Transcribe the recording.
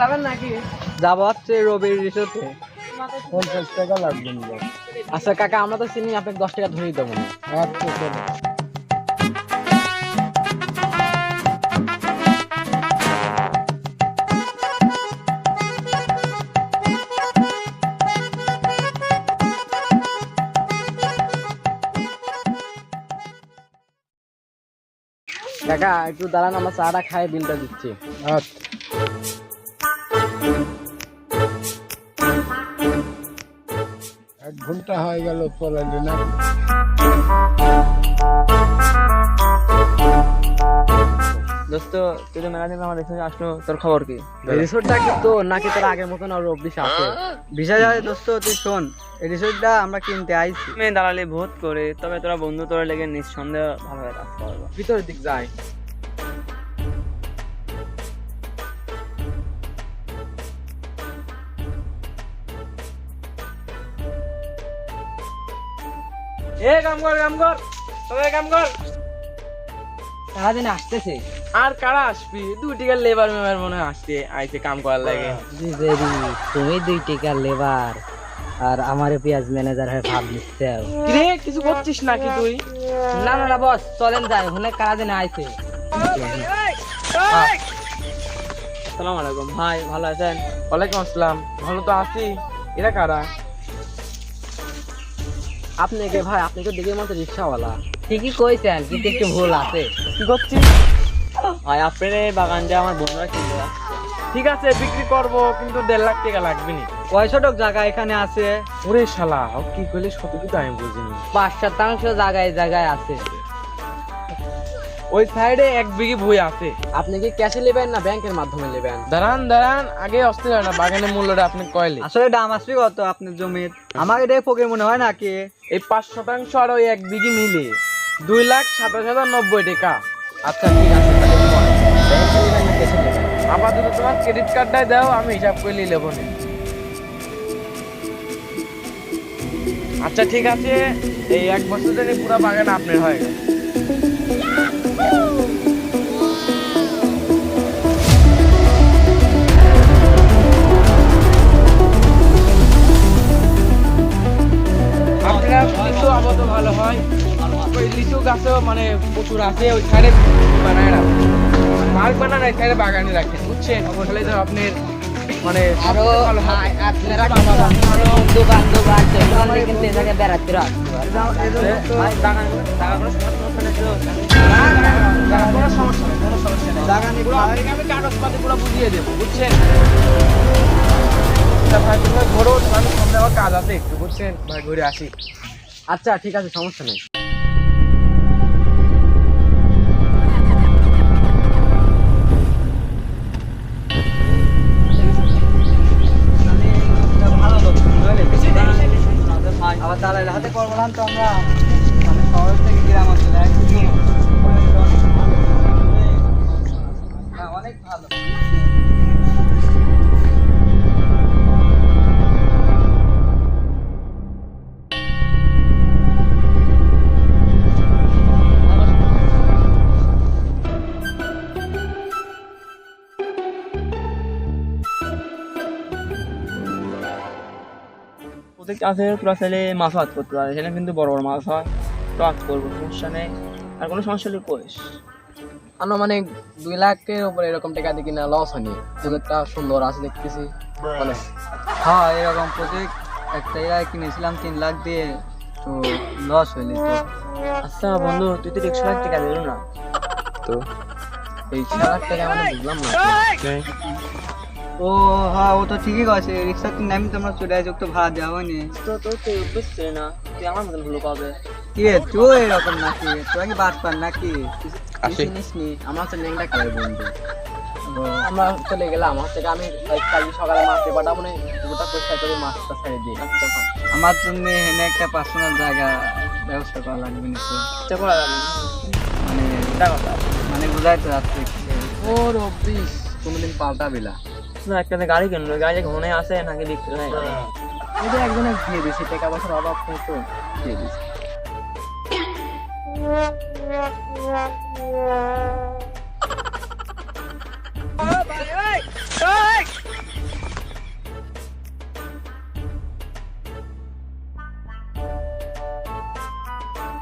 যাবেন নাকি? যাব হচ্ছে রবির রিসোর্টে। পঞ্চাশ টাকা লাগবে আচ্ছা কাকা আমরা তো চিনি আপনাকে দশ টাকা ধরেই দেবো। আচ্ছা কাকা একটু দাঁড়ান আমরা চাটা খাই বিলটা দিচ্ছি। আচ্ছা। এক ঘণ্টা হয়ে গেল চলেন না? দোস্ত তুই তো মেলা দিন আমার আসলো তোর খবর কি? রিসোর্টটা কি তো নাকি তোর আগের মতন আর অফিস আছে। বিষয় দোস্ত তুই শোন এই রিসোর্টটা আমরা কিনতে আইছি। মেয়ে দালালি ভোট করে তবে তোরা বন্ধু তোরা লেগে নিঃসন্দেহ ভালোভাবে রাখতে পারব ভিতরের দিক যায় এ কাম কর কাম কর। তবে কাম কর। সারাদিন আসতেছে। আর কারা আসবি? দুই টিকার লেবার মেবার মনে হয় আসছে কাম করার লাগে। তুমি দুই টাকা লেবার আর আমার পেঁয়াজ ম্যানেজার হয়ে ভাব নিচ্ছে কিরে কিছু করছিস নাকি তুই? না না না বস চলেন যাই ওখানে কারা দিনে আইছে আলাইকুম। ভাই ভালো আছেন? ওয়ালাইকুম আসসালাম। ভালো তো আছি। এরা কারা? আপনি কে ভাই আপনি তো দেখে মতো রিক্সাওয়ালা। ঠিকই কইছেন কিন্তু একটু ভুল আছে। কি করছিস? ভাই আপনার এই বাগানটা আমার বন্ধুরা কিনতে। ঠিক আছে বিক্রি করব কিন্তু দেড় লাখ টাকা লাগবে নি। কয় শতক জায়গা এখানে আছে? ওরে শালা ও কি করলে সত কিছু আমি বুঝিনি। পাঁচ শতাংশ জায়গায় জায়গায় আছে। ওই সাইডে এক বিঘি ভুই আছে। আপনি কি ক্যাশে নেবেন না ব্যাংকের মাধ্যমে নেবেন? দাঁড়ান দাঁড়ান আগে অস্থির হয় না বাগানের মূল্যটা আপনি কয়লে আসলে দাম আসবে কত আপনার জমির? আমাকে এটা ফকির মনে হয় নাকি? এই পাঁচ শতাংশ আর ওই এক বিঘি মিলে। দুই লাখ সাতাশ হাজার নব্বই টাকা। আচ্ছা ঠিক আছে না আপাতত তোমার ক্রেডিট কার্ডটাই দাও আমি হিসাব করে নিয়ে নেব। আচ্ছা ঠিক আছে। এই এক বছর ধরে পুরো বাগান আপনার হয়ে গেল গাছও মানে প্রচুর আছে ওই সাইডে বানায় রাখেন মার্ক বানান এই সাইডে বাগানে রাখেন বুঝছেন তাহলে তো আপনার মানে আরও সবচেয়ে ভালো হবে। আপনারা আরও বন্ধু বান্ধব কিন্তু এ জায়গায় বেড়াতে রাখতে ভাই, বাগান- বাগান কোনো সমস্যা নেই কোনো সমস্যা নেই, কোনো সমস্যা নেই। পুরো আপনাকে আমি কাগজপাতি পুরো বুঝিয়ে দেবো, বুঝছেন? ভাই, তুমি ঘোরো, আমি সামনে আমার কাজ আছে একটু, বুঝছেন? ভাই, ঘুরে আসি। আচ্ছা ঠিক আছে সমস্যা নেই আবার দালাল হাতে করব না তো আমরা। মানে শহর থেকে গ্রাম অঞ্চলে হ্যাঁ, অনেক ভালো। প্রত্যেক চাষে তোরা চাইলে মাছ হাত করতে পারে সেখানে কিন্তু বড় বড় মাছ হয়। তো হাত করব সমস্যা নেই। আর কোনো সমস্যা হলে কইস। আনুমানিক দুই লাখের উপরে এরকম টাকা দিয়ে কিনা লস হয়নি। জগৎটা সুন্দর আছে দেখতেছি। মানে হ্যাঁ এরকম প্রজেক্ট একটা জায়গায় কিনেছিলাম তিন লাখ দিয়ে তো লস হয়নি তো। আচ্ছা বন্ধু তুই তো একশো লাখ টাকা দিল না। তো এই লাখ টাকা মানে বুঝলাম না। ও হ্যাঁ ও তো ঠিকই আছে রিক্সা কিনে আমি তোমরা চলে আসো তো ভাড়া দেওয়া হয়নি তো তো তুই বুঝছিস না? তুই আমার মতন ভুলো পাবে। কি তুই এরকম নাকি? তুই কি বাদ পার নাকি চিনিস নি। আমার হচ্ছে লেংটা করে বন্ধু? আমরা চলে গেলাম। আমার থেকে আমি কালকে সকালে মাছ দিয়ে পাঠাবো না। গোটা পরিষ্কার করে মাছটা ছেড়ে দিই আমার জন্য এখানে একটা পার্সোনাল জায়গা ব্যবস্থা করা লাগবে না তো। চেষ্টা করা যাবে মানে এটা কথা মানে বুঝাই তো যাচ্ছে ও রব্বিশ কোনোদিন পাল্টাবি না। না একটা গাড়ি কিনলো গাড়ি ঘনে আছে নাকি দেখতে নাই এই যে একজনে দিয়ে দিছি টাকা পয়সার অভাব তো দিয়ে দিছি Oh, my God.